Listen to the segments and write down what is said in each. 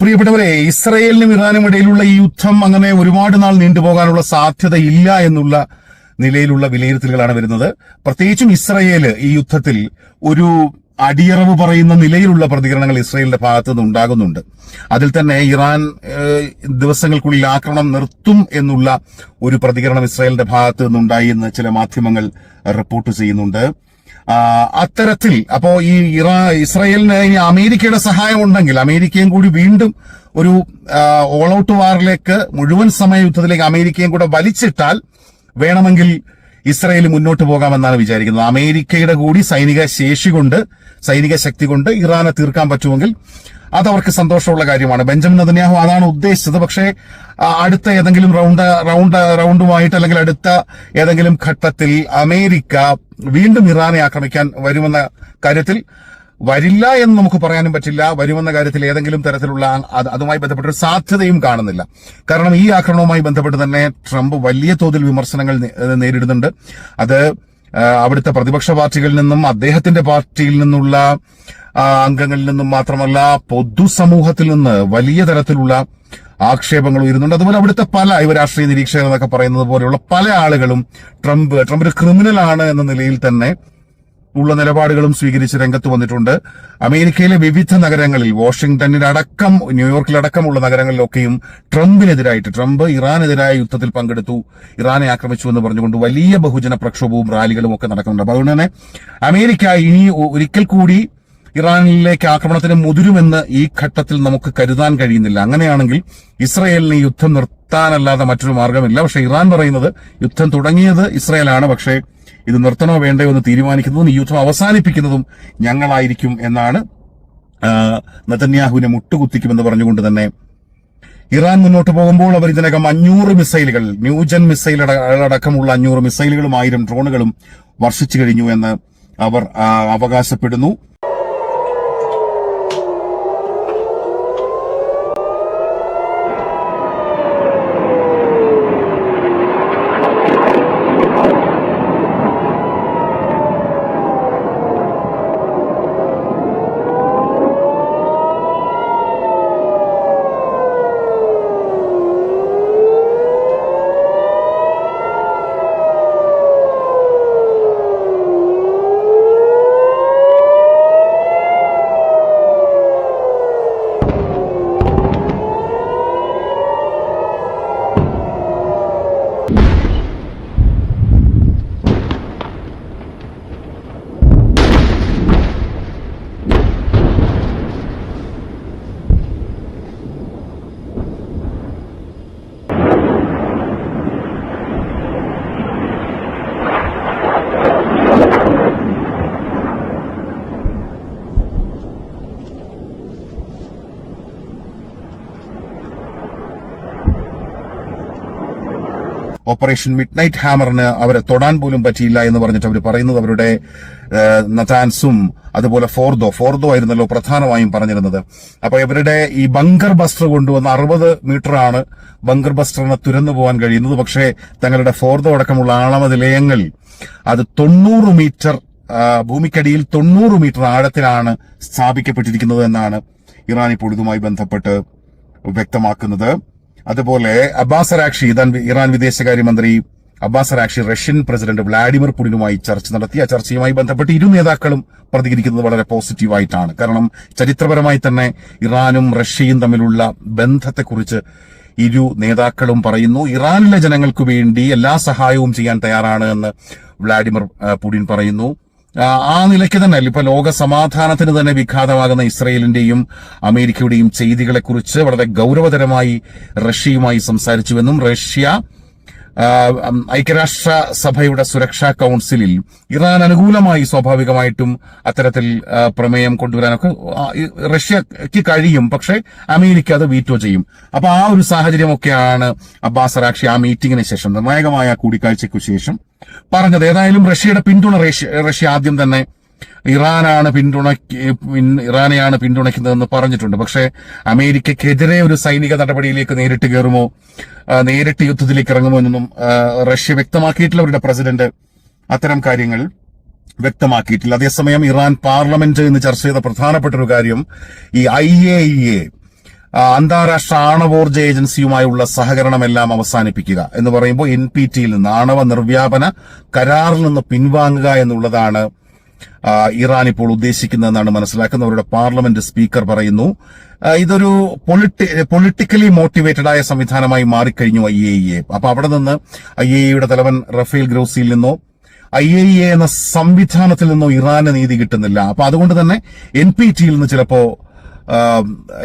പ്രിയപ്പെട്ടവരെ ഇസ്രയേലിനും ഇറാനും ഇടയിലുള്ള ഈ യുദ്ധം അങ്ങനെ ഒരുപാട് നാൾ നീണ്ടുപോകാനുള്ള സാധ്യതയില്ല എന്നുള്ള നിലയിലുള്ള വിലയിരുത്തലുകളാണ് വരുന്നത്. പ്രത്യേകിച്ചും ഇസ്രയേൽ ഈ യുദ്ധത്തിൽ ഒരു അടിയറവ് പറയുന്ന നിലയിലുള്ള പ്രതികരണങ്ങൾ ഇസ്രയേലിന്റെ ഭാഗത്തു നിന്ന് ഉണ്ടാകുന്നുണ്ട്. അതിൽ തന്നെ ഇറാൻ ദിവസങ്ങൾക്കുള്ളിൽ ആക്രമണം നിർത്തും എന്നുള്ള ഒരു പ്രതികരണം ഇസ്രയേലിന്റെ ഭാഗത്തു നിന്നുണ്ടായി എന്ന് ചില മാധ്യമങ്ങൾ റിപ്പോർട്ട് ചെയ്യുന്നുണ്ട്. അത്തരത്തിൽ അപ്പോ ഈ ഇറാ ഇസ്രയേലിന് ഇനി അമേരിക്കയുടെ സഹായം ഉണ്ടെങ്കിൽ അമേരിക്കയും കൂടി വീണ്ടും ഒരു ഓൾ ഔട്ട് വാറിലേക്ക് മുഴുവൻ സമയ യുദ്ധത്തിലേക്ക് അമേരിക്കയും കൂടെ വലിച്ചിട്ടാൽ വേണമെങ്കിൽ ഇസ്രായേൽ മുന്നോട്ട് പോകാമെന്നാണ് വിചാരിക്കുന്നത്. അമേരിക്കയുടെ കൂടി സൈനിക ശേഷി കൊണ്ട് സൈനിക ശക്തി കൊണ്ട് ഇറാനെ തീർക്കാൻ പറ്റുമെങ്കിൽ അത് അവർക്ക് സന്തോഷമുള്ള കാര്യമാണ്. ബെഞ്ചമിൻ നദന്യാഹു അതാണ് ഉദ്ദേശിച്ചത്. പക്ഷേ അടുത്ത ഏതെങ്കിലും റൗണ്ട് റൗണ്ട് റൗണ്ടുമായിട്ട് അല്ലെങ്കിൽ അടുത്ത ഏതെങ്കിലും ഘട്ടത്തിൽ അമേരിക്ക വീണ്ടും ഇറാനെ ആക്രമിക്കാൻ വരുമെന്ന കാര്യത്തിൽ വരില്ല എന്ന് നമുക്ക് പറയാനും പറ്റില്ല. വരുമെന്ന കാര്യത്തിൽ ഏതെങ്കിലും തരത്തിലുള്ള അതുമായി ബന്ധപ്പെട്ട ഒരു സാധ്യതയും കാണുന്നില്ല. കാരണം ഈ ആക്രമണവുമായി ബന്ധപ്പെട്ട് തന്നെ ട്രംപ് വലിയ തോതിൽ വിമർശനങ്ങൾ നേരിടുന്നുണ്ട്. അത് അവിടുത്തെ പ്രതിപക്ഷ പാർട്ടികളിൽ നിന്നും അദ്ദേഹത്തിന്റെ പാർട്ടിയിൽ നിന്നുള്ള അംഗങ്ങളിൽ നിന്നും മാത്രമല്ല പൊതുസമൂഹത്തിൽ നിന്ന് വലിയ തരത്തിലുള്ള ആക്ഷേപങ്ങൾ ഉയരുന്നുണ്ട്. അതുപോലെ അവിടുത്തെ പല ഇവ രാഷ്ട്രീയ നിരീക്ഷകർ എന്നൊക്കെ പറയുന്നത് പോലെയുള്ള പല ആളുകളും ട്രംപ് ട്രംപ് ഒരു ക്രിമിനൽ ആണ് എന്ന നിലയിൽ തന്നെ ഉള്ള നിലപാടുകളും സ്വീകരിച്ച് രംഗത്ത് വന്നിട്ടുണ്ട്. അമേരിക്കയിലെ വിവിധ നഗരങ്ങളിൽ വാഷിംഗ്ടണിലടക്കം ന്യൂയോർക്കിലടക്കമുള്ള നഗരങ്ങളിലൊക്കെയും ട്രംപിനെതിരായിട്ട് ട്രംപ് ഇറാനെതിരായ യുദ്ധത്തിൽ പങ്കെടുത്തു. ഇറാനെ ആക്രമിച്ചു എന്ന് പറഞ്ഞുകൊണ്ട് വലിയ ബഹുജന പ്രക്ഷോഭവും റാലികളും ഒക്കെ നടക്കുന്നുണ്ട്. അപ്പൊ അതുകൊണ്ട് തന്നെ അമേരിക്ക ഇനി ഒരിക്കൽ കൂടി ഇറാനിലേക്ക് ആക്രമണത്തിന് മുതിരുമെന്ന് ഈ ഘട്ടത്തിൽ നമുക്ക് കരുതാൻ കഴിയുന്നില്ല. അങ്ങനെയാണെങ്കിൽ ഇസ്രയേലിന് യുദ്ധം നിർത്താനല്ലാതെ മറ്റൊരു മാർഗമില്ല. പക്ഷേ ഇറാൻ പറയുന്നത് യുദ്ധം തുടങ്ങിയത് ഇസ്രയേലാണ്. പക്ഷേ ഇത് നിർത്തണോ വേണ്ടയോ എന്ന് തീരുമാനിക്കുന്നതും ഈ യുദ്ധം അവസാനിപ്പിക്കുന്നതും ഞങ്ങളായിരിക്കും എന്നാണ് നതന്യാഹുവിനെ മുട്ടുകുത്തിക്കുമെന്ന് പറഞ്ഞുകൊണ്ട് തന്നെ ഇറാൻ മുന്നോട്ട് പോകുമ്പോൾ അവർ ഇതിനകം അഞ്ഞൂറ് മിസൈലുകൾ ന്യൂജൻ മിസൈൽ അട- അടക്കമുള്ള അഞ്ഞൂറ് മിസൈലുകളും ആയിരം ഡ്രോണുകളും വർഷിച്ചു കഴിഞ്ഞു എന്ന് അവർ അവകാശപ്പെടുന്നു. ഓപ്പറേഷൻ മിഡ് നൈറ്റ് ഹാമറിന് അവരെ തൊടാൻ പോലും പറ്റിയില്ല എന്ന് പറഞ്ഞിട്ട് അവർ പറയുന്നത് അവരുടെ നതാൻസും അതുപോലെ ഫോർദോ ഫോർദോ ആയിരുന്നല്ലോ പ്രധാനമായും പറഞ്ഞിരുന്നത്. അപ്പൊ ഇവരുടെ ഈ ബങ്കർ ബസ്റ്റർ കൊണ്ടുവന്ന അറുപത് മീറ്ററാണ് ബങ്കർ ബസ്റ്ററിന് തുരന്നു പോകാൻ കഴിയുന്നത്. പക്ഷേ തങ്ങളുടെ ഫോർദോ അടക്കമുള്ള ആണവ നിലയങ്ങൾ അത് തൊണ്ണൂറ് മീറ്റർ ഭൂമിക്കടിയിൽ തൊണ്ണൂറ് മീറ്റർ ആഴത്തിലാണ് സ്ഥാപിക്കപ്പെട്ടിരിക്കുന്നത് എന്നാണ് ഇറാൻ ഇപ്പോൾ ഇതുമായി ബന്ധപ്പെട്ട് വ്യക്തമാക്കുന്നത്. അതുപോലെ അബ്ബാസ് അരാക്ഷി ഇറാൻ വിദേശകാര്യമന്ത്രി Abbas Araghchi Russian president Vladimir പുടിനുമായി ചർച്ച നടത്തി. ആ ചർച്ചയുമായി ബന്ധപ്പെട്ട് ഇരു നേതാക്കളും പ്രതികരിക്കുന്നത് വളരെ പോസിറ്റീവായിട്ടാണ്. കാരണം ചരിത്രപരമായി തന്നെ ഇറാനും റഷ്യയും തമ്മിലുള്ള ബന്ധത്തെക്കുറിച്ച് ഇരു നേതാക്കളും പറയുന്നു. ഇറാനിലെ ജനങ്ങൾക്ക് വേണ്ടി എല്ലാ സഹായവും ചെയ്യാൻ തയ്യാറാണ് എന്ന് വ്ളാഡിമിർ പുടിൻ പറയുന്നു. ആ, നിലയ്ക്ക് തന്നെ ഇപ്പൊ ലോക സമാധാനത്തിന് തന്നെ വിഘാതമാകുന്ന ഇസ്രയേലിന്റെയും അമേരിക്കയുടെയും ചെയ്തികളെ കുറിച്ച് വളരെ ഗൗരവതരമായി റഷ്യയുമായി സംസാരിച്ചുവെന്നും റഷ്യ ഐക്യരാഷ്ട്ര സഭയുടെ സുരക്ഷാ കൗൺസിലിൽ ഇറാൻ അനുകൂലമായി സ്വാഭാവികമായിട്ടും അത്തരത്തിൽ പ്രമേയം കൊണ്ടുവരാനൊക്കെ റഷ്യക്ക് കഴിയും. പക്ഷെ അമേരിക്ക അത് വീറ്റോ ചെയ്യും. അപ്പൊ ആ ഒരു സാഹചര്യമൊക്കെയാണ് അബ്ബാസ് റാക്ഷി ആ മീറ്റിംഗിന് ശേഷം നിർണായകമായ കൂടിക്കാഴ്ചയ്ക്കു ശേഷം പറഞ്ഞത്. ഏതായാലും റഷ്യയുടെ പിന്തുണ റഷ്യ റഷ്യ ആദ്യം തന്നെ ഇറാനാണ് പിന്തുണ ഇറാനെയാണ് പിന്തുണയ്ക്കുന്നതെന്ന് പറഞ്ഞിട്ടുണ്ട്. പക്ഷേ അമേരിക്കക്കെതിരെ ഒരു സൈനിക നടപടിയിലേക്ക് നേരിട്ട് കയറുമോ നേരിട്ട് യുദ്ധത്തിലേക്ക് ഇറങ്ങുമോ എന്നൊന്നും റഷ്യ വ്യക്തമാക്കിയിട്ടില്ല. അവരുടെ പ്രസിഡന്റ് അത്തരം കാര്യങ്ങൾ വ്യക്തമാക്കിയിട്ടില്ല. അതേസമയം ഇറാൻ പാർലമെന്റ് ഇന്ന് ചർച്ച ചെയ്ത പ്രധാനപ്പെട്ട ഒരു കാര്യം ഈ ഐ എ ഇ എ അന്താരാഷ്ട്ര ആണവോർജ ഏജൻസിയുമായുള്ള സഹകരണമെല്ലാം അവസാനിപ്പിക്കുക എന്ന് പറയുമ്പോൾ എൻ പി ടിയിൽ നിന്ന് ആണവ നിർവ്യാപന കരാറിൽ നിന്ന് പിൻവാങ്ങുക എന്നുള്ളതാണ് ഇറാൻ ഇപ്പോൾ ഉദ്ദേശിക്കുന്നതെന്നാണ് മനസ്സിലാക്കുന്നത്. അവരുടെ പാർലമെന്റ് സ്പീക്കർ പറയുന്നു ഇതൊരു പൊളിറ്റി പൊളിറ്റിക്കലി മോട്ടിവേറ്റഡ് ആയ സംവിധാനമായി മാറിക്കഴിഞ്ഞു ഐ എ ഇ എ. അപ്പൊ അവിടെ നിന്ന് ഐ എ ഇയുടെ തലവൻ റഫേൽ ഗ്രൌസിയിൽ നിന്നോ ഐ എ ഇ എ എന്ന സംവിധാനത്തിൽ നിന്നോ ഇറാന് നീതി കിട്ടുന്നില്ല. അപ്പൊ അതുകൊണ്ട് തന്നെ എൻ പി ടിയിൽ നിന്ന് ചിലപ്പോ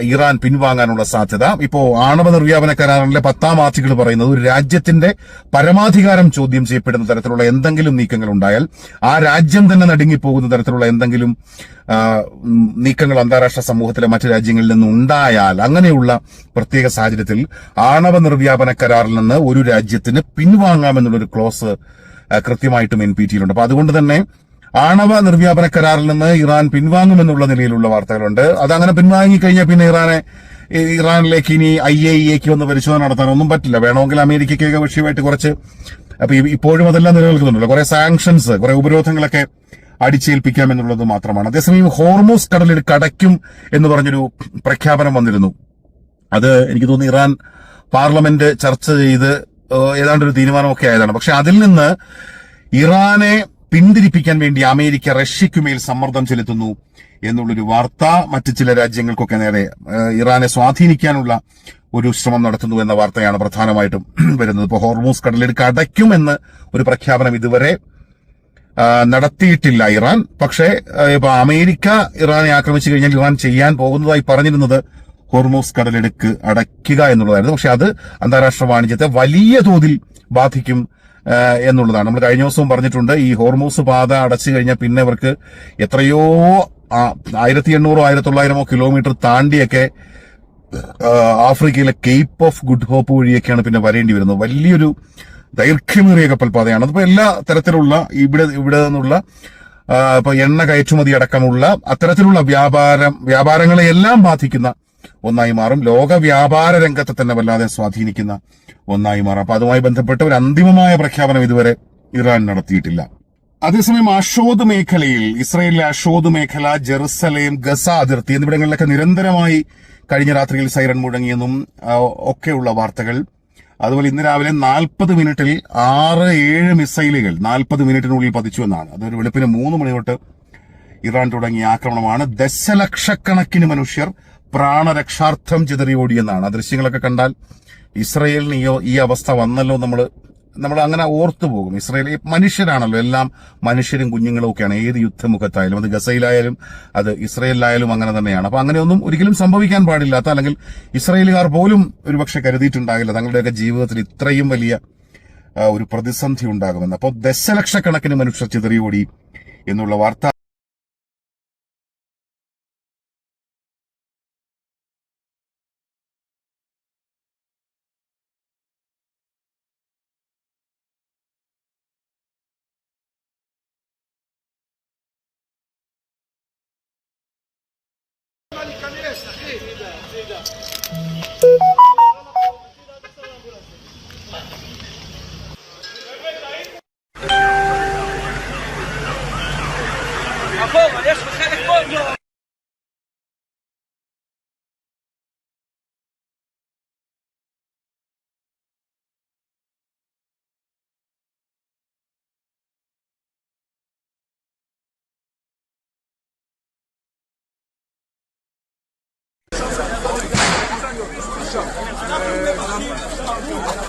ഇറാൻ പിൻവാങ്ങാനുള്ള സാധ്യത. ഇപ്പോ ആണവ നിർവ്യാപന കരാറിലെ പത്താം ആർട്ടിക്കിൾ പറയുന്നത് ഒരു രാജ്യത്തിന്റെ പരമാധികാരം ചോദ്യം ചെയ്യപ്പെടുന്ന തരത്തിലുള്ള എന്തെങ്കിലും നീക്കങ്ങൾ ഉണ്ടായാൽ ആ രാജ്യം തന്നെ നടുങ്ങിപ്പോകുന്ന തരത്തിലുള്ള എന്തെങ്കിലും നീക്കങ്ങൾ അന്താരാഷ്ട്ര സമൂഹത്തിലെ മറ്റു രാജ്യങ്ങളിൽ നിന്ന് ഉണ്ടായാൽ അങ്ങനെയുള്ള പ്രത്യേക സാഹചര്യത്തിൽ ആണവ നിർവ്യാപന കരാറിൽ നിന്ന് ഒരു രാജ്യത്തിന് പിൻവാങ്ങാമെന്നുള്ളൊരു ക്ലോസ് കൃത്യമായിട്ടും എൻ പി ടിയിലുണ്ട് അപ്പൊ അതുകൊണ്ട് തന്നെ ആണവ നിർവ്യാപന കരാറിൽ നിന്ന് ഇറാൻ പിൻവാങ്ങുമെന്നുള്ള നിലയിലുള്ള വാർത്തകളുണ്ട്. അതങ്ങനെ പിൻവാങ്ങി കഴിഞ്ഞാൽ പിന്നെ ഇറാനെ ഇറാനിലേക്ക് ഇനി ഐ എ ഇക്ക് വന്ന് പരിശോധന നടത്താനൊന്നും പറ്റില്ല. വേണമെങ്കിൽ അമേരിക്കയ്ക്ക് ഏകപക്ഷീയമായിട്ട് കുറച്ച് അപ്പൊ ഇപ്പോഴും അതെല്ലാം നിലനിൽക്കുന്നുണ്ടല്ലോ. കുറെ സാങ്ഷൻസ് കുറെ ഉപരോധങ്ങളൊക്കെ അടിച്ചേൽപ്പിക്കാം എന്നുള്ളത് മാത്രമാണ്. അതേസമയം ഹോർമോസ് കടലിൽ കടയ്ക്കും എന്ന് പറഞ്ഞൊരു പ്രഖ്യാപനം വന്നിരുന്നു. അത് എനിക്ക് തോന്നുന്നു ഇറാൻ പാർലമെന്റ് ചർച്ച ചെയ്ത് ഏതാണ്ട് ഒരു തീരുമാനമൊക്കെ ആയതാണ്. പക്ഷെ അതിൽ നിന്ന് ഇറാനെ പിന്തിരിപ്പിക്കാൻ വേണ്ടി അമേരിക്ക റഷ്യക്കുമേൽ സമ്മർദ്ദം ചെലുത്തുന്നു എന്നുള്ളൊരു വാർത്ത മറ്റ് ചില രാജ്യങ്ങൾക്കൊക്കെ നേരെ ഇറാനെ സ്വാധീനിക്കാനുള്ള ഒരു ശ്രമം നടത്തുന്നു എന്ന വാർത്തയാണ് പ്രധാനമായിട്ടും വരുന്നത്. ഇപ്പോൾ ഹോർമൂസ് അടയ്ക്കും അടയ്ക്കുമെന്ന് ഒരു പ്രഖ്യാപനം ഇതുവരെ നടത്തിയിട്ടില്ല ഇറാൻ. പക്ഷേ ഇപ്പൊ അമേരിക്ക ഇറാനെ ആക്രമിച്ചു കഴിഞ്ഞാൽ ഇറാൻ ചെയ്യാൻ പോകുന്നതായി പറഞ്ഞിരുന്നത് ഹോർമോസ് കടലെടുക്ക് അടയ്ക്കുക എന്നുള്ളതായിരുന്നു. പക്ഷെ അത് അന്താരാഷ്ട്ര വാണിജ്യത്തെ വലിയ തോതിൽ ബാധിക്കും എന്നുള്ളതാണ്. നമ്മൾ കഴിഞ്ഞ ദിവസവും പറഞ്ഞിട്ടുണ്ട് ഈ ഹോർമോസ് പാത അടച്ചു കഴിഞ്ഞാൽ പിന്നെ ഇവർക്ക് എത്രയോ ആയിരത്തി എണ്ണൂറോ ആയിരത്തി തൊള്ളായിരമോ കിലോമീറ്റർ താണ്ടിയൊക്കെ ആഫ്രിക്കയിലെ കേപ്പ് ഓഫ് ഗുഡ് ഹോപ്പ് വഴിയൊക്കെയാണ് പിന്നെ വരേണ്ടി വരുന്നത്. വലിയൊരു ദൈർഘ്യമേറിയ കപ്പൽപാതയാണ്. അതിപ്പോൾ എല്ലാ തരത്തിലുള്ള ഇവിടെ ഇവിടെ നിന്നുള്ള ഇപ്പൊ എണ്ണ കയറ്റുമതി അടക്കമുള്ള അത്തരത്തിലുള്ള വ്യാപാരം വ്യാപാരങ്ങളെ എല്ലാം ബാധിക്കുന്ന ഒന്നായി മാറും. ലോക വ്യാപാര രംഗത്തെ തന്നെ വല്ലാതെ സ്വാധീനിക്കുന്ന ഒന്നായി മാറും. അപ്പൊ അതുമായി ബന്ധപ്പെട്ട ഒരു അന്തിമമായ പ്രഖ്യാപനം ഇതുവരെ ഇറാൻ നടത്തിയിട്ടില്ല. അതേസമയം അഷോദ് മേഖലയിൽ ഇസ്രയേലിലെ അഷോദ് മേഖല ജെറുസലേം ഗസ അതിർത്തി എന്നിവിടങ്ങളിലൊക്കെ നിരന്തരമായി കഴിഞ്ഞ രാത്രിയിൽ സൈറൺ മുഴങ്ങിയെന്നും ഒക്കെയുള്ള വാർത്തകൾ. അതുപോലെ ഇന്ന് രാവിലെ നാൽപ്പത് മിനിറ്റിൽ ആറ് ഏഴ് മിസൈലുകൾ നാൽപ്പത് മിനിറ്റിനുള്ളിൽ പതിച്ചു എന്നാണ്. അതൊരു വെളുപ്പിന് മൂന്ന് മണി തൊട്ട് ഇറാൻ തുടങ്ങിയ ആക്രമണമാണ്. ദശലക്ഷക്കണക്കിന് മനുഷ്യർ പ്രാണരക്ഷാർത്ഥം ചിതറിയോടിയെന്നാണ് ആ ദൃശ്യങ്ങളൊക്കെ കണ്ടാൽ ഇസ്രയേലിന് ഈ അവസ്ഥ വന്നല്ലോ നമ്മൾ നമ്മൾ അങ്ങനെ ഓർത്തു പോകും. ഇസ്രയേൽ മനുഷ്യരാണല്ലോ. എല്ലാം മനുഷ്യരും കുഞ്ഞുങ്ങളും ഒക്കെയാണ്. ഏത് യുദ്ധമുഖത്തായാലും അത് ഗസയിലായാലും അത് ഇസ്രയേലിലായാലും അങ്ങനെ തന്നെയാണ്. അപ്പൊ അങ്ങനെയൊന്നും ഒരിക്കലും സംഭവിക്കാൻ പാടില്ലാത്ത അല്ലെങ്കിൽ ഇസ്രയേലുകാർ പോലും ഒരുപക്ഷെ കരുതിയിട്ടുണ്ടാകില്ല. തങ്ങളുടെയൊക്കെ ജീവിതത്തിൽ ഇത്രയും വലിയ ഒരു പ്രതിസന്ധി ഉണ്ടാകുമെന്ന്. അപ്പോൾ ദശലക്ഷക്കണക്കിന് മനുഷ്യർ ചിതറിയോടി എന്നുള്ള വാർത്ത camionetta, sì. Sì, sì, sì.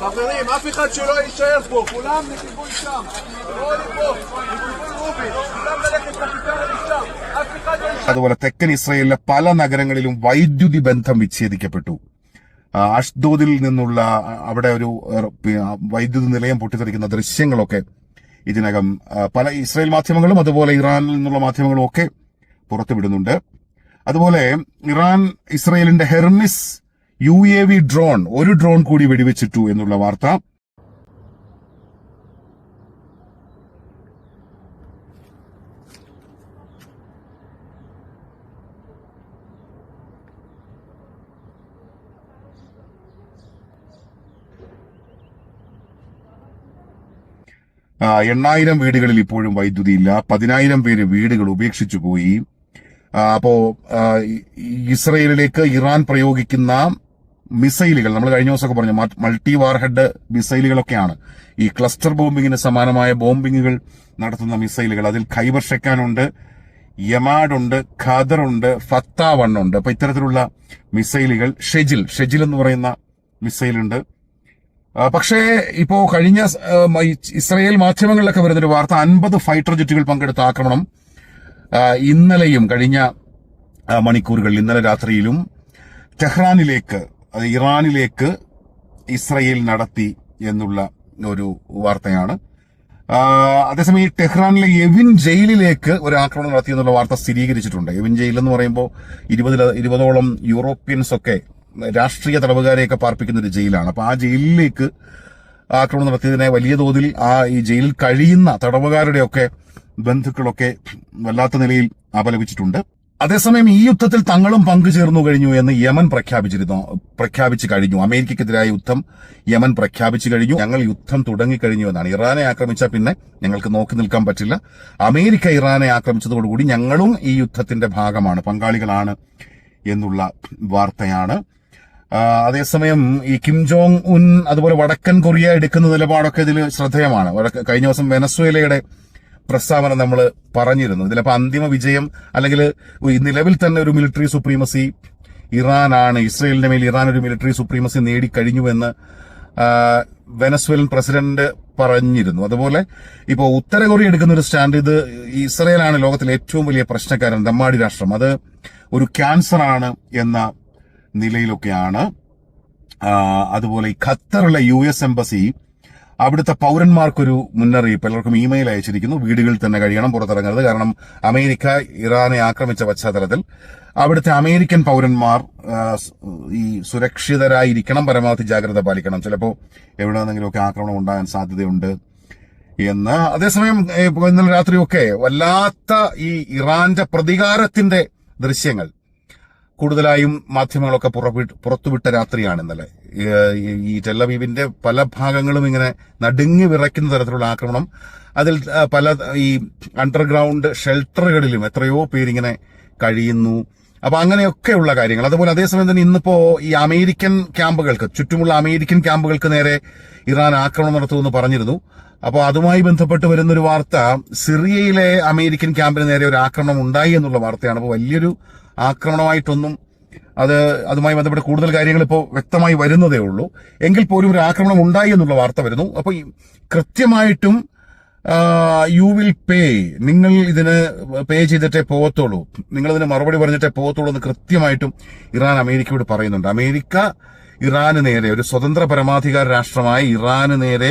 חברים, אף אחד שלא יישאר פה, כולם לכיוון שם. לא לפה, לכיוון רובין. כולם ללכת לכיכר לשם. אף אחד לא יישאר. അതുപോലെ തെക്കൻ ഇസ്രയേലിലെ പല നഗരങ്ങളിലും വൈദ്യുതി ബന്ധം വിച്ഛേദിക്കപ്പെട്ടു ആ, അഷ്ദോദിൽ നിന്നുള്ള ആ, അവിടെ ഒരു ആ, പി- ആ, വൈദ്യുതി നിലയം പൊട്ടിത്തെറിക്കുന്ന ദൃശ്യങ്ങളൊക്കെ ഇതിനകം ആ, പല ഇസ്രായേൽ മാധ്യമങ്ങളും അതുപോലെ ഇറാനിൽ നിന്നുള്ള മാധ്യമങ്ങളും ഒക്കെ പുറത്തുവിടുന്നുണ്ട് അതുപോലെ ഇറാൻ ഇസ്രയേലിന്റെ Hermes U A V drone ഒരു ഡ്രോൺ കൂടി വെടിവെച്ചിട്ടു എന്നുള്ള വാർത്ത. എണ്ണായിരം വീടുകളിൽ ഇപ്പോഴും വൈദ്യുതി ഇല്ല പതിനായിരം പേര് വീടുകൾ ഉപേക്ഷിച്ചു പോയി. അപ്പോ ഇസ്രയേലിലേക്ക് ഇറാൻ പ്രയോഗിക്കുന്ന മിസൈലുകൾ നമ്മൾ കഴിഞ്ഞ ദിവസമൊക്കെ പറഞ്ഞു മൾട്ടി വാർഹെഡ് മിസൈലുകളൊക്കെയാണ്. ഈ ക്ലസ്റ്റർ ബോംബിങ്ങിന് സമാനമായ ബോംബിങ്ങുകൾ നടത്തുന്ന മിസൈലുകൾ. അതിൽ ഖൈബർ ഷെക്കാനുണ്ട് യമാഡ് ഉണ്ട് ഖദർ ഉണ്ട് ഫത്ത വൺ ഉണ്ട്. അപ്പൊ ഇത്തരത്തിലുള്ള മിസൈലുകൾ ഷെജിൽ ഷെജിൽ എന്ന് പറയുന്ന മിസൈലുണ്ട്. പക്ഷേ ഇപ്പോ കഴിഞ്ഞ ഇസ്രായേൽ മാധ്യമങ്ങളിലൊക്കെ വരുന്നൊരു വാർത്ത അൻപത് ഫൈറ്റർ ജെറ്റുകൾ പങ്കെടുത്ത ആക്രമണം ഇന്നലെയും കഴിഞ്ഞ മണിക്കൂറുകളിൽ ഇന്നലെ രാത്രിയിലും ടെഹ്റാനിലേക്ക് അത് ഇറാനിലേക്ക് ഇസ്രയേൽ നടത്തി എന്നുള്ള ഒരു വാർത്തയാണ്. അതേസമയം ഈ ടെഹ്റാനിലെ എവിൻ ജയിലിലേക്ക് ഒരു ആക്രമണം നടത്തി എന്നുള്ള വാർത്ത സ്ഥിരീകരിച്ചിട്ടുണ്ട്. എവിൻ ജയിൽ എന്ന് പറയുമ്പോൾ ഇരുപതിൽ ഇരുപതോളം യൂറോപ്യൻസ് ഒക്കെ രാഷ്ട്രീയ തടവുകാരെയൊക്കെ പാർപ്പിക്കുന്ന ഒരു ജയിലാണ്. അപ്പൊ ആ ജയിലിലേക്ക് ആക്രമണം നടത്തിയതിനെ വലിയ തോതിൽ ആ ഈ ജയിലിൽ കഴിയുന്ന തടവുകാരുടെയൊക്കെ ബന്ധുക്കളൊക്കെ വല്ലാത്ത നിലയിൽ അപലപിച്ചിട്ടുണ്ട്. അതേസമയം ഈ യുദ്ധത്തിൽ തങ്ങളും പങ്കുചേർന്നു കഴിഞ്ഞു എന്ന് യമൻ പ്രഖ്യാപിച്ചിരുന്നു പ്രഖ്യാപിച്ചു കഴിഞ്ഞു. അമേരിക്കക്കെതിരായ യുദ്ധം യമൻ പ്രഖ്യാപിച്ചു കഴിഞ്ഞു. ഞങ്ങൾ യുദ്ധം തുടങ്ങിക്കഴിഞ്ഞു എന്നാണ്. ഇറാനെ ആക്രമിച്ച പിന്നെ ഞങ്ങൾക്ക് നോക്കി നിൽക്കാൻ പറ്റില്ല. അമേരിക്ക ഇറാനെ ആക്രമിച്ചതോടുകൂടി ഞങ്ങളും ഈ യുദ്ധത്തിന്റെ ഭാഗമാണ് പങ്കാളികളാണ് എന്നുള്ള വാർത്തയാണ്. അതേസമയം ഈ കിം ജോങ് ഉൻ അതുപോലെ വടക്കൻ കൊറിയ എടുക്കുന്ന നിലപാടൊക്കെ ഇതിൽ ശ്രദ്ധേയമാണ്. കഴിഞ്ഞ ദിവസം വെനസ്വേലയുടെ പ്രസ്താവന നമ്മൾ പറഞ്ഞിരുന്നു. ഇതിലപ്പോൾ അന്തിമ വിജയം അല്ലെങ്കിൽ നിലവിൽ തന്നെ ഒരു മിലിറ്ററി സുപ്രീമസി ഇറാനാണ് ഇസ്രയേലിന്റെ മേൽ ഇറാൻ ഒരു മിലിറ്ററി സുപ്രീമസി നേടിക്കഴിഞ്ഞുവെന്ന് വെനസ്വേലൻ പ്രസിഡന്റ് പറഞ്ഞിരുന്നു. അതുപോലെ ഇപ്പോൾ ഉത്തര കൊറിയ എടുക്കുന്ന ഒരു സ്റ്റാൻഡ് ഇത് ഇസ്രയേലാണ് ലോകത്തിലെ ഏറ്റവും വലിയ പ്രശ്നക്കാരൻ ദമ്മാടി രാഷ്ട്രം. അത് ഒരു ക്യാൻസർ ആണ് എന്ന നിലയിലൊക്കെയാണ്. അതുപോലെ ഖത്തറിലെ യു എസ് എംബസി അവിടുത്തെ പൗരന്മാർക്കൊരു മുന്നറിയിപ്പ്. എല്ലാവർക്കും ഇമെയിൽ അയച്ചിരിക്കുന്നു. വീടുകളിൽ തന്നെ കഴിയണം പുറത്തിറങ്ങരുത്. കാരണം അമേരിക്ക ഇറാനെ ആക്രമിച്ച പശ്ചാത്തലത്തിൽ അവിടുത്തെ അമേരിക്കൻ പൗരന്മാർ ഈ സുരക്ഷിതരായിരിക്കണം പരമാവധി ജാഗ്രത പാലിക്കണം. ചിലപ്പോൾ എവിടെ നിന്നെങ്കിലുമൊക്കെ ആക്രമണം ഉണ്ടാകാൻ സാധ്യതയുണ്ട് എന്ന്. അതേസമയം ഇന്നലെ രാത്രിയൊക്കെ വല്ലാത്ത ഈ ഇറാന്റെ പ്രതികാരത്തിന്റെ ദൃശ്യങ്ങൾ കൂടുതലായും മാധ്യമങ്ങളൊക്കെ പുറത്തുവിട്ട രാത്രിയാണ് ഇന്നലെ. ഈ- ഈ പല ഭാഗങ്ങളും ഇങ്ങനെ നടുങ്ങി വിറയ്ക്കുന്ന തരത്തിലുള്ള ആക്രമണം. അതിൽ പല ഈ അണ്ടർഗ്രൗണ്ട് ഷെൽട്ടറുകളിലും എത്രയോ പേരിങ്ങനെ കഴിയുന്നു. അപ്പൊ അങ്ങനെയൊക്കെയുള്ള കാര്യങ്ങൾ. അതുപോലെ അതേസമയം തന്നെ ഇന്നിപ്പോ ഈ അമേരിക്കൻ ക്യാമ്പുകൾക്ക് ചുറ്റുമുള്ള അമേരിക്കൻ ക്യാമ്പുകൾക്ക് നേരെ ഇറാൻ ആക്രമണം നടത്തുമെന്ന് പറഞ്ഞിരുന്നു. അപ്പോൾ അതുമായി ബന്ധപ്പെട്ട് വരുന്നൊരു വാർത്ത സിറിയയിലെ അമേരിക്കൻ ക്യാമ്പിന് നേരെ ഒരു ആക്രമണം ഉണ്ടായി എന്നുള്ള വാർത്തയാണ്. അപ്പോൾ വലിയൊരു ആക്രമണമായിട്ടൊന്നും അത് അതുമായി ബന്ധപ്പെട്ട കൂടുതൽ കാര്യങ്ങൾ ഇപ്പോൾ വ്യക്തമായി വരുന്നതേ ഉള്ളൂ. എങ്കിൽ പോലും ഒരു ആക്രമണം ഉണ്ടായി എന്നുള്ള വാർത്ത വരുന്നു. അപ്പോൾ കൃത്യമായിട്ടും യു വിൽ പേ നിങ്ങൾ ഇതിന് പേ ചെയ്തിട്ടേ പോകത്തുള്ളൂ നിങ്ങൾ ഇതിന് മറുപടി പറഞ്ഞിട്ടേ പോകത്തുള്ളൂ എന്ന് കൃത്യമായിട്ടും ഇറാൻ അമേരിക്കയോട് പറയുന്നുണ്ട്. അമേരിക്ക ഇറാന് നേരെ ഒരു സ്വതന്ത്ര പരമാധികാര രാഷ്ട്രമായ ഇറാന് നേരെ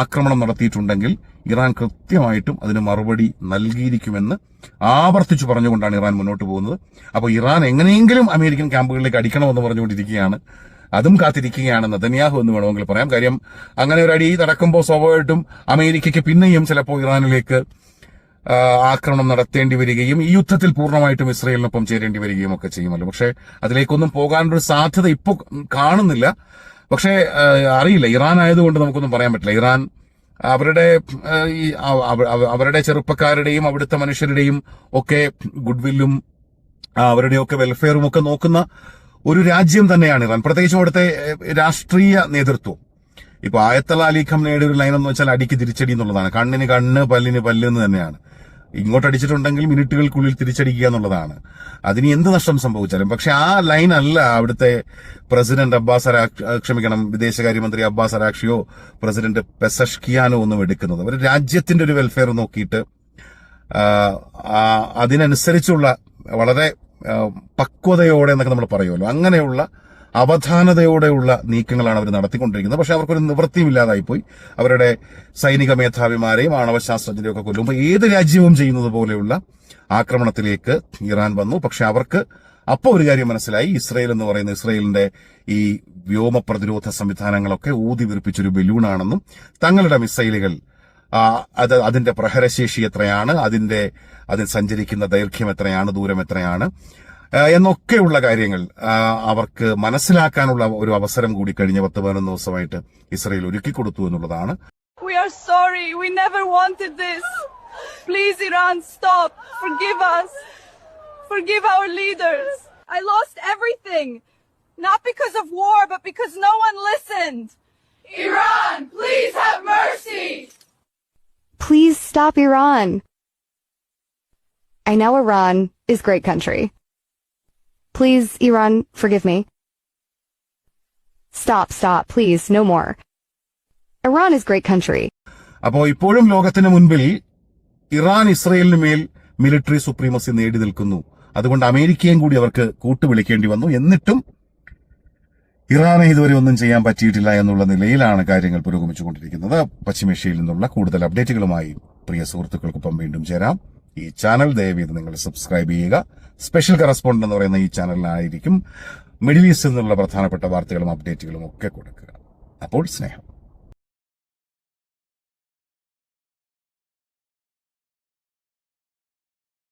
ആക്രമണം നടത്തിയിട്ടുണ്ടെങ്കിൽ ഇറാൻ കൃത്യമായിട്ടും അതിന് മറുപടി നൽകിയിരിക്കുമെന്ന് ആവർത്തിച്ചു പറഞ്ഞുകൊണ്ടാണ് ഇറാൻ മുന്നോട്ട് പോകുന്നത്. അപ്പോൾ ഇറാൻ എങ്ങനെയെങ്കിലും അമേരിക്കൻ ക്യാമ്പുകളിലേക്ക് അടിക്കണമെന്ന് പറഞ്ഞുകൊണ്ടിരിക്കുകയാണ്. അതും കാത്തിരിക്കുകയാണ് നെതന്യാഹു എന്ന് വേണമെങ്കിൽ പറയാം. കാര്യം അങ്ങനെ ഒരു അടി നടക്കുമ്പോൾ സ്വാഭാവികമായിട്ടും അമേരിക്കയ്ക്ക് പിന്നെയും ചിലപ്പോൾ ഇറാനിലേക്ക് ആക്രമണം നടത്തേണ്ടി വരികയും ഈ യുദ്ധത്തിൽ പൂർണമായിട്ടും ഇസ്രയേലിനൊപ്പം ചേരേണ്ടി വരികയും ഒക്കെ ചെയ്യുമല്ലോ. പക്ഷേ അതിലേക്കൊന്നും പോകാനൊരു സാധ്യത ഇപ്പോൾ കാണുന്നില്ല. പക്ഷേ അറിയില്ല. ഇറാൻ ആയതുകൊണ്ട് നമുക്കൊന്നും പറയാൻ പറ്റില്ല. ഇറാൻ അവരുടെ ഈ അവ- അവ- അവരുടെ ചെറുപ്പക്കാരുടെയും അവിടുത്തെ മനുഷ്യരുടെയും ഒക്കെ ഗുഡ്വില്ലും അവരുടെയൊക്കെ വെൽഫെയറും ഒക്കെ നോക്കുന്ന ഒരു രാജ്യം തന്നെയാണ് ഇറാൻ. പ്രത്യേകിച്ചും അവിടുത്തെ രാഷ്ട്രീയ നേതൃത്വം. ഇപ്പൊ ആയത്തല അലി ഖംനയുടെ ഒരു ലൈൻ എന്ന് വെച്ചാൽ അടിക്ക് തിരിച്ചടി എന്നുള്ളതാണ്. കണ്ണിന് കണ്ണ് പല്ലിന് പല്ല് എന്ന് തന്നെയാണ്. ഇങ്ങോട്ട് അടിച്ചിട്ടുണ്ടെങ്കിൽ മിനിറ്റുകൾക്കുള്ളിൽ തിരിച്ചടിക്കുക എന്നുള്ളതാണ്. അതിന് എന്ത് നഷ്ടം സംഭവിച്ചാലും. പക്ഷെ ആ ലൈൻ അല്ല അവിടുത്തെ പ്രസിഡന്റ് അബ്ബാസ് ക്ഷമിക്കണം വിദേശകാര്യമന്ത്രി അബ്ബാസ് അരാക്ഷിയോ പ്രസിഡന്റ് പെസഷ്കിയാനോ ഒന്നും എടുക്കുന്നത്. ഒരു രാജ്യത്തിന്റെ ഒരു വെൽഫെയർ നോക്കിയിട്ട് അതിനനുസരിച്ചുള്ള വളരെ പക്വതയോടെ എന്നൊക്കെ നമ്മൾ പറയുമല്ലോ. അങ്ങനെയുള്ള അവധാനതയോടെയുള്ള നീക്കങ്ങളാണ് അവർ നടത്തിക്കൊണ്ടിരിക്കുന്നത്. പക്ഷെ അവർക്കൊരു നിവൃത്തിയും പോയി അവരുടെ സൈനിക മേധാവിമാരെയും ആണവശാസ്ത്രജ്ഞരെയും ഒക്കെ കൊല്ലുമ്പോൾ ഏത് രാജ്യവും ചെയ്യുന്നത് പോലെയുള്ള ആക്രമണത്തിലേക്ക് ഇറാൻ വന്നു. പക്ഷെ അവർക്ക് അപ്പോൾ ഒരു കാര്യം മനസ്സിലായി. ഇസ്രയേൽ എന്ന് പറയുന്ന ഇസ്രയേലിന്റെ ഈ വ്യോമ പ്രതിരോധ സംവിധാനങ്ങളൊക്കെ ഊതി വിറിപ്പിച്ചൊരു ബലൂണാണെന്നും തങ്ങളുടെ മിസൈലുകൾ അത് അതിന്റെ പ്രഹരശേഷി എത്രയാണ് അതിന്റെ അതിൽ സഞ്ചരിക്കുന്ന ദൈർഘ്യം എത്രയാണ് ദൂരം എത്രയാണ് എന്നൊക്കെയുള്ള കാര്യങ്ങൾ അവർക്ക് മനസ്സിലാക്കാനുള്ള ഒരു അവസരം കൂടി കഴിഞ്ഞ പത്ത് പതിനൊന്ന് ദിവസമായിട്ട് ഇസ്രയേൽ ഒരുക്കി കൊടുത്തു എന്നുള്ളതാണ് We are sorry. We never wanted this. Please, Iran, stop. Forgive us. forgive our leaders. I lost everything. Not because of war, but because no one listened. Iran, please have mercy. Please stop Iran. I know Iran is great country. Please, Iran, forgive me. Stop, stop, please, no more. Iran is great country. അപ്പോ ഇപ്പോഴും ലോകത്തിന് മുൻപിൽ Iran ഇസ്രയേലിന് മേൽ military supremacy നേടി നിൽക്കുന്നു അതുകൊണ്ട് അമേരിക്കയും കൂടി അവർക്ക് കൂട്ടുവിളിക്കേണ്ടി വന്നു എന്നിട്ടും ഇറാനെ ഇതുവരെ ഒന്നും ചെയ്യാൻ പറ്റിയിട്ടില്ല എന്നുള്ള നിലയിലാണ് കാര്യങ്ങൾ പുരോഗമിച്ചുകൊണ്ടിരിക്കുന്നത് പശ്ചിമേഷ്യയിൽ നിന്നുള്ള കൂടുതൽ അപ്ഡേറ്റുകളുമായി പ്രിയ സുഹൃത്തുക്കൾക്കൊപ്പം വീണ്ടും ചേരാം ഈ ചാനൽ. ദയവീത് നിങ്ങൾ സബ്സ്ക്രൈബ് ചെയ്യുക. സ്പെഷ്യൽ കറസ്പോണ്ടന്റ് എന്ന് പറയുന്ന ഈ ചാനലിലായിരിക്കും മിഡിൽ ഈസ്റ്റിൽ നിന്നുള്ള പ്രധാനപ്പെട്ട വാർത്തകളും അപ്ഡേറ്റുകളും ഒക്കെ കൊടുക്കുക. അപ്പോൾ സ്നേഹം.